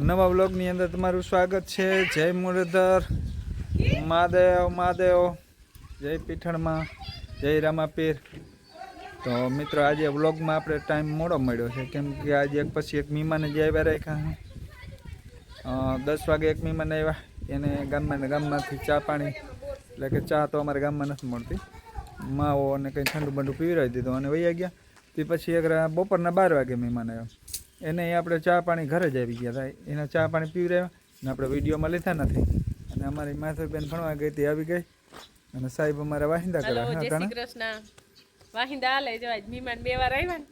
નવા વ્લોગની અંદર તમારું સ્વાગત છે. જય મુરધર. મહાદેવ મહાદેવ. જય પીઠણમાં જય રામાપીર. તો મિત્રો આજે વ્લોગમાં આપણે ટાઈમ મોડો મળ્યો છે. કેમ કે આજે એક પછી એક મહેમાન જે આવ્યા રાખ્યા. દસ વાગે એક મહેમાન આવ્યા. એને ગામમાં ગામમાંથી ચા પાણી એટલે કે ચા તો અમારા ગામમાં નથી મળતી. માવો અને કંઈ ઠંડુ બંડુ પીવરાવી દીધું. અને વૈયા ગયા. તે પછી એક બપોરના બાર વાગે મહેમાન આવ્યો. એને આપણે ચા પાણી ઘરે જ આવી ગયા હતા. એને ચા પાણી પીવરાવ્યા અને આપણે વિડીયોમાં લીધા નથી. અને અમારી માધવબેન ભણવા ગઈ હતી આવી ગઈ. અને સાહેબ અમારા વાહિંદા કર્યા. હા કૃષ્ણ. વાહિંદા હાલે જો આજ મહેમાન બે વાર આવ્યા ને.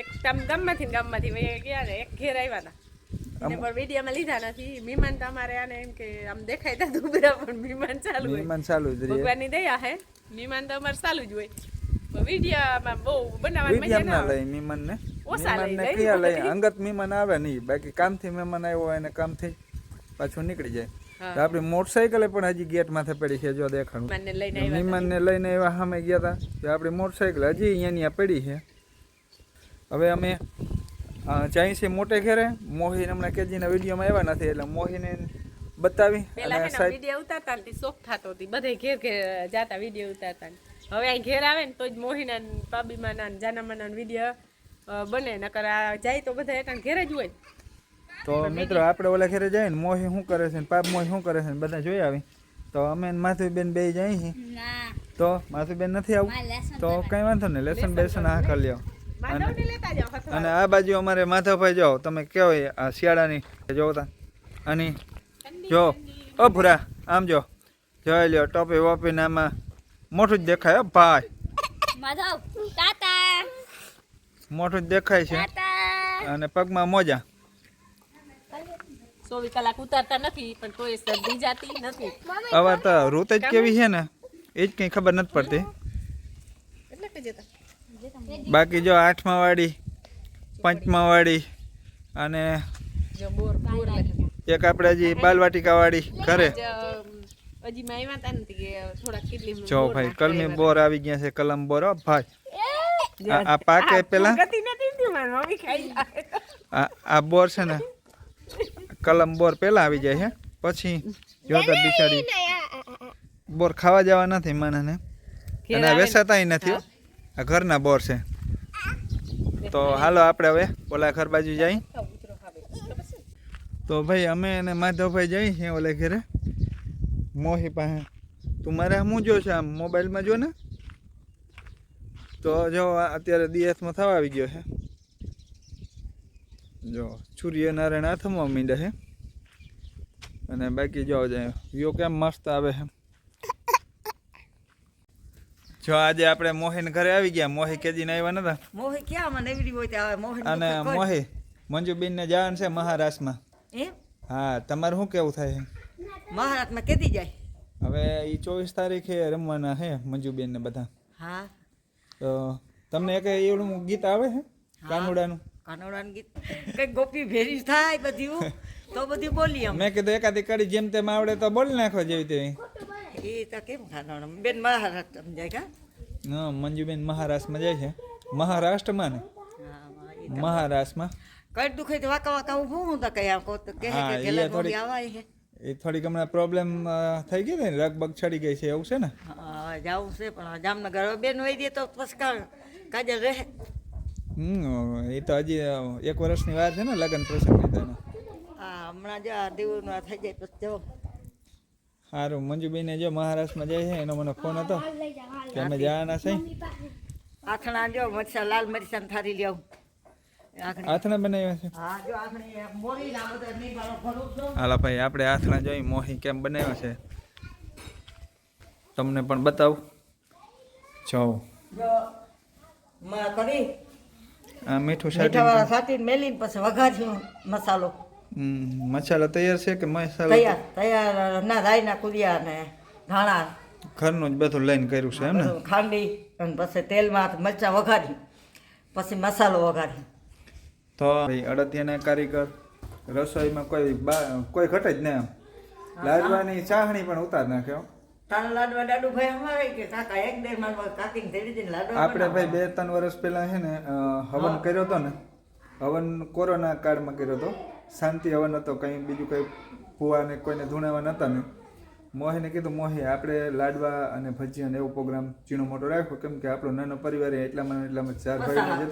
એક ગામ ગામમાંથી ને ગામમાંથી ગયા ને એક ઘેર આવ્યા હતા. એને પણ વિડીયોમાં લીધા નથી. મહેમાન તો આને એમ કે આમ દેખાય તા દુબળા પણ મહેમાન ચાલુ મહેમાન ચાલુ જ ભગવાનની દયા હે. મહેમાન તો અમારે ચાલુ જ હોય. વિડીયોમાં બહુ બનાવવાની મજા ના ના લઈ મહેમાનને. ક્યાં લઈ? અંગત મહેમાન આવે નહીં. બાકી કામથી મહેમાન આવ્યો હોય અને કામથી પાછું નીકળી જાય. આપણી મોટરસાઇકલે પણ હજી ગેટ માથે પડી છે જો દેખાણું. મહેમાનને લઈને એવા સામે ગયા હતા તો આપણી મોટરસાઇકલ હજી અહીંયાની પડી છે. હવે અમે જાય છે મોટે ઘેરે મોહીન હમણાં કેજીના વિડીયોમાં આવ્યા નથી એટલે મોહીને બતાવી અને સાહેબ વીડિયો ઉતારતા હતી શોખ થતો હતી બધે ઘેર ઘેર જાતા વીડિયો ઉતારતા હવે અહીં ઘેર આવે ને તો જ મોહીના પાબીમાના જાનામાના વીડિયો બને નકર આ જાય તો બધા એના ઘેર જ હોય. તો મિત્રો આપણે ઓલા ઘેરે જાય ને મોહી શું કરે છે ને પાપ મોહી શું કરે છે ને બધા જોઈ આવી. તો અમે માથુબેન માધુબેન બે જાય છે તો માથુબેન નથી આવું? તો કઈ વાંધો નહીં લેસન બેસન આ કરી લ્યો. અને આ બાજુ અમારે માધવભાઈ જાઓ તમે કેવાય આ શિયાળાની જોતા અને જો ઓ ભૂરા આમ જો જોઈ લ્યો ટોપી વોપી ને આમાં મોટું જ દેખાય હો ભાઈ. માધવ મોટું જ દેખાય છે. અને પગમાં મોજા. ચોવીસ કલાક ઉતારતા નથી પણ કોઈ શરદી જાતી નથી. હવે તો ઋત જ કેવી છે ને એ જ કંઈ ખબર નથી પડતી. એટલે કે જતા. બાકી જો આઠમા વાળી પંચમા વાળી અને એક આપણે હજી બાલવાટિકા વાળી ઘરે. જ, ભાઈ કલમી બોર આવી ગયા છે કલમ બોર ભાઈ. આ પાકે પેલા? આ બોર છે ને કલમ બોર પેલા આવી જાય છે પછી જો તો બિચારી બોર ખાવા જવા નથી મને અને વેસાતા વેસાતાય નથી આ ઘરના બોર છે. તો હાલો આપણે હવે ઓલા ઘર બાજુ જઈ. તો ભાઈ અમે અને માધવભાઈ જઈ છીએ ઓલે ઘરે. મોહી પાસે. તું મારે હું જો છે આમ મોબાઈલમાં જો ને? તો જો અત્યારે દિવસમાં થવા આવી ગયો છે. જો સૂર્યનારાયણ આથમવા મીંડે છે અને બાકી જો વ્યૂ કેમ મસ્ત આવે છે જો આજે આપણે મોહીને ઘરે આવી ગયા. મોહી કેજીને આવ્યા નતા? મોહી ક્યાં મને એવડી હોય તે આવે મોહી અને મોહી મંજુબેનને જવાનું છે મહારાષ્ટ્રમાં. એમ? હા તમારે શું કેવું થાય મહારાષ્ટ્રમાં કેદી જાય? હવે એ ચોવીસ તારીખે રમવાના છે મંજુબેન ને બધા. હા. તો તમને એક એવડું ગીત આવે છે કાનુડાનું? કાનોડાનું ગીત. કઈ ગોપી ભેરી થાય બધું તો બધું બોલી અમે. મેં કીધું એકાદી કડી જેમ તેમ આવડે તો બોલી નાખો જેવી તેવી. એ તો કેમ કાનોડા? બેન મહારાષ્ટ્ર સમજાય કા? હા મંજુબેન મહારાષ્ટ્રમાં જાય છે. મહારાષ્ટ્રમાં ને? મહારાષ્ટ્રમાં? કઈ દુખે તો વાકા વાકા હું હું તો કઈ કો તો કહે કે ગેલા ગોળી આવાય છે. એ થોડીક હમણાં પ્રોબ્લેમ થઈ ગઈ ને? રગબગ ચડી ગઈ છે એવું છે ને? હા જાવું છે પણ જામનગર બેન દે તો પછી કાજે કાજલ રહે. હમ એ તો હજી એક વર્ષની વાર છે ને લગ્ન પ્રસંગ લીધાનો હા હમણાં જો આ દેવું આ થઈ જાય તો જો સારું મંજુબેને જો મહારાષ્ટ્રમાં જાય છે એનો મને ફોન હતો. કે અમે જવાના છે? આથણા જો મરચા લાલ મરચા થારી લેવું. આથણા. બનાવ્યા છે? હાલા ભાઈ આપણે આથણા જોઈ મોહી કેમ બનાવ્યા છે. તમને પણ બતાવું. જાઉં કરી. મીઠું મીઠા સાટી મેલી સાટીને મેલીને પછી વઘાર્યું મસાલો. મસાલા તૈયાર છે કે મસાલો તૈયાર તૈયાર ના રાયના કુરિયા ને ધાણા. ઘરનું જ બધું લઈને કર્યું છે એમ ને? ખાંડી અને પછી તેલમાં મરચાં વઘારી પછી મસાલો વઘારી. તો ભાઈ અડદિયાના કારીગર રસોઈમાં કોઈ કોઈ ઘટે જ નહીં એમ. લાડવાની ચાહણી પણ ઉતાર નાખ્યો તારા લાડવા દાડુ ભાઈ અમારે કે કાકા એક બે કાકીને લાડવા આપણે ભાઈ બે ત્રણ વર્ષ પહેલા છે ને હવન કર્યો હતો ને? હવન કોરોના કાળમાં કર્યો હતો શાંતિ હવન હતો કંઈ બીજું કંઈ ફુવાને કોઈને ધૂણાવા નહોતા ને? મોહીને કીધું મોહી આપણે લાડવા અને ભજીયા અને એવો પ્રોગ્રામ ચીનો મોટો રાખ્યો કેમ કે આપણો નાનો પરિવાર એટલા એટલામાં એટલામાં ચાર ભાઈ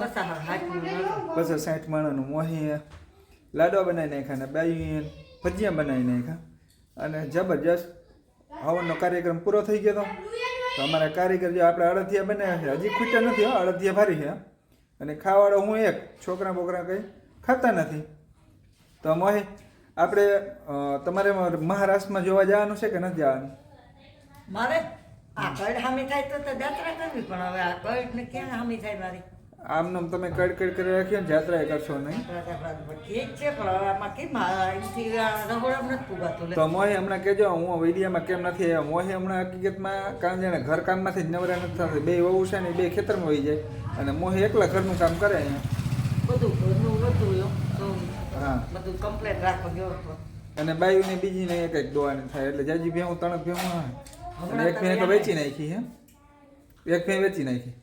પચાસ સાઠ માણસનું મોહી. લાડવા બનાવી નાખ્યા ને બાયું ભજીયા બનાવી નાખ્યા. અને જબરજસ્ત હવનનો કાર્યક્રમ પૂરો થઈ ગયો તો. અમારા કારીગર જે આપણે અડદિયા બનાવ્યા છે. હજી ખૂટ્યા નથી હો અડદિયા ભારી છે. અને ખાવાડો હું એક, છોકરા બોકરા કંઈ ખાતા નથી. તો મહે, આપણે તમારે મહારાષ્ટ્રમાં જોવા જવાનું છે કે નથી જવાનું? મારે આ કડ હામી થાય તો જાત્રા કરવી પણ હવે આ કડ ને ક્યાં હામી થાય મારી? આમનામ તમે કડ કડ કરી રાખી ને જાત્રા કરશો નહીં. ઠીક છે પણ હવે આમાં કેમ આ એમથી નથી પુગાતું તો મોહી હમણાં કહેજો હું વિડીયોમાં કેમ નથી આવ્યા? મોહી હમણાં હકીકતમાં કારણ જાણે ઘર કામમાંથી જ નવરા નથી થતા. બે વહુ છે ને બે ખેતરમાં વહી જાય. અને મોહી એકલા ઘરનું કામ કરે અહીંયા. બધું ઘરનું બધું હા. બધું કમ્પ્લેટ રાખો ગયો હતો. અને બાયુને બીજી ને એક એક દોવાની થાય. એટલે જાજી ભેહું ત્રણ ભેહું એક ભેં તો વેચી નાખી હે. એક ભેં વેચી નાખી.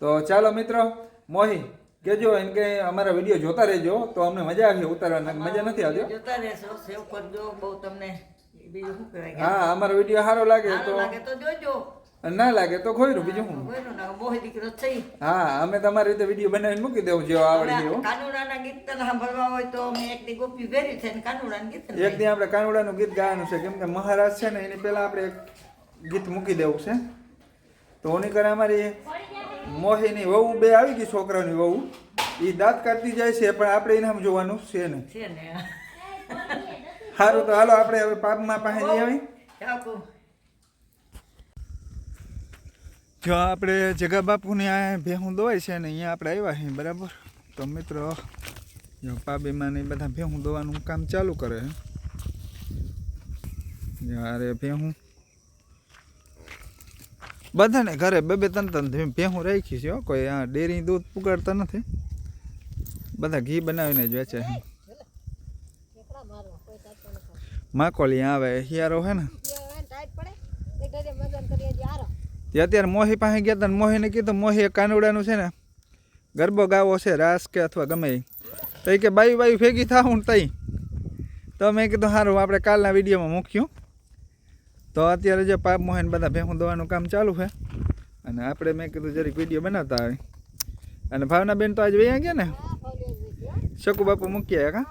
તો ચાલો મિત્રો મોહી કેજો એમ કે અમારા વીડિયો જોતા રહેજો તો અમને મજા આવી ઉતારવાની મજા નથી આવતી જોતા રહેશો સેવ કરજો બહુ તમને બીજું શું કહેવાય હા અમારો વીડિયો સારો લાગે તો. લાગે તો જોજો. ના લાગે તો ખોયરું બીજું શું? મોહી દીકરો છે હા અમે તમારી રીતે વીડિયો બનાવીને મૂકી દેવું જેવો આવડે એવો કાનુડાના ગીત સાંભળવા હોય તો અમે એક દી ગોપી ભેરી છે ને કાનુડાના ગીત એક દી આપણે કાનુડાનું ગીત ગાવાનું છે કેમ કે મહારાજ છે ને એની પહેલા આપણે એક ગીત મૂકી દેવું છે. તો ઓની કરે અમારી મોહીની વહુ બે આવી ગઈ છોકરાની વહુ. એ દાંત કાઢતી જાય છે પણ આપણે એને આમ જોવાનું છે ને. સારું તો હાલો આપણે હવે પાપમાં પાસે જઈ આવી. જો આપણે જગા બાપુની આ ભેહું દોવાય છે ને અહીંયા આપણે આવ્યા છીએ બરાબર? તો મિત્રો જો પાબીમાં ને બધા ભેહું દોવાનું કામ ચાલુ કરે. છે અરે ભેહું. બધાને ઘરે બે બે ત્રણ ત્રણ ભેહું રાખી છે કોઈ આ ડેરી દૂધ પુગાડતા નથી. બધા ઘી બનાવીને જ વેચે છે. માકોલી આવે હિયારો હે ને? તે અત્યારે મોહી પાસે ગયા હતા મોહીને કીધું, મોહી કાનુડાનું છે ને, ગરબો ગાવો છે, રાસ કે અથવા ગમે તો એ કે બાયું બાયું ભેગી થાવું તઈ. તો મેં કીધું સારું આપણે કાલના વિડીયોમાં મૂક્યું. તો અત્યારે જે પાપ મોહન બધા ભેગું દવાનું કામ ચાલુ છે. અને આપણે મેં કીધું જરીક વીડિયો બનાવતા આવી અને ભાવનાબેન તો આજે વૈયા ગયા ને? શકુ બાપુ મૂકીએ કા?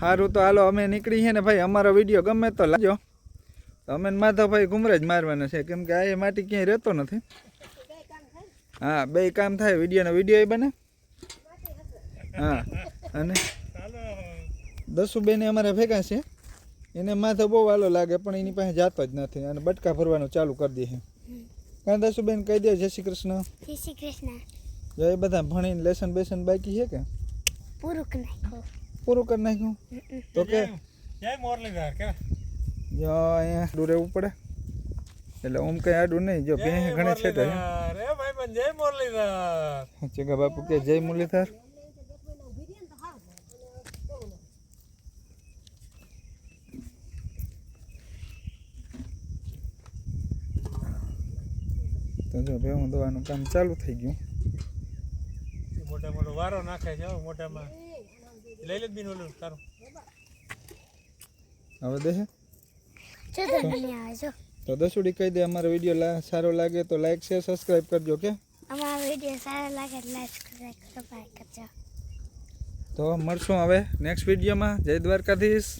સારું તો હાલો, અમે નીકળી છે ને ભાઈ, અમારો વીડિયો ગમે તો લાજો અમે માધવભાઈ ઘુમરે જ મારવાના છે, કેમ કે આ એ માટી ક્યાંય રહેતો નથી. હા, બે કામ થાય વિડીયોનો વીડિયો બને. હા, અને દસુબેને અમારે ભેગા છે. એને માથે બહુ વાલો લાગે પણ એની પાસે જાતો જ નથી અને બટકા ભરવાનું ચાલુ કરી દે છે. કાં દસુબેન કહી દે જય શ્રી કૃષ્ણ. જય શ્રી કૃષ્ણ. જો એ બધા ભણીને લેસન બેસન બાકી છે કે? પૂરું નાખો પૂરું કરી નાખ્યું? તો કે? જય મોરલીધર કે? જો અહીંયા આડું રહેવું પડે. એટલે ઓમ કઈ આડું નહીં. જો બે ઘણે છે તો રે ભાઈ પણ જય મોરલીધર ચેગા બાપુ કે જય મુરલીધર. તો જો ભેવું દવાનું કામ ચાલુ થઈ ગયું. મોટા મોટો વારો નાખે છે મોટામાં. લઈ લે બીન ઓલું તારું. હવે દેહે? તો દસુડી કહી દે અમારો વીડિયો સારો લાગે તો લાઈક શેર સબસ્ક્રાઈબ કરજો કે અમારો વીડિયો સારો લાગે લાઈક સબસ્ક્રાઇબ કરજો. તો મળશું હવે નેક્સ્ટ વિડીયોમાં. જય દ્વારકાધીશ.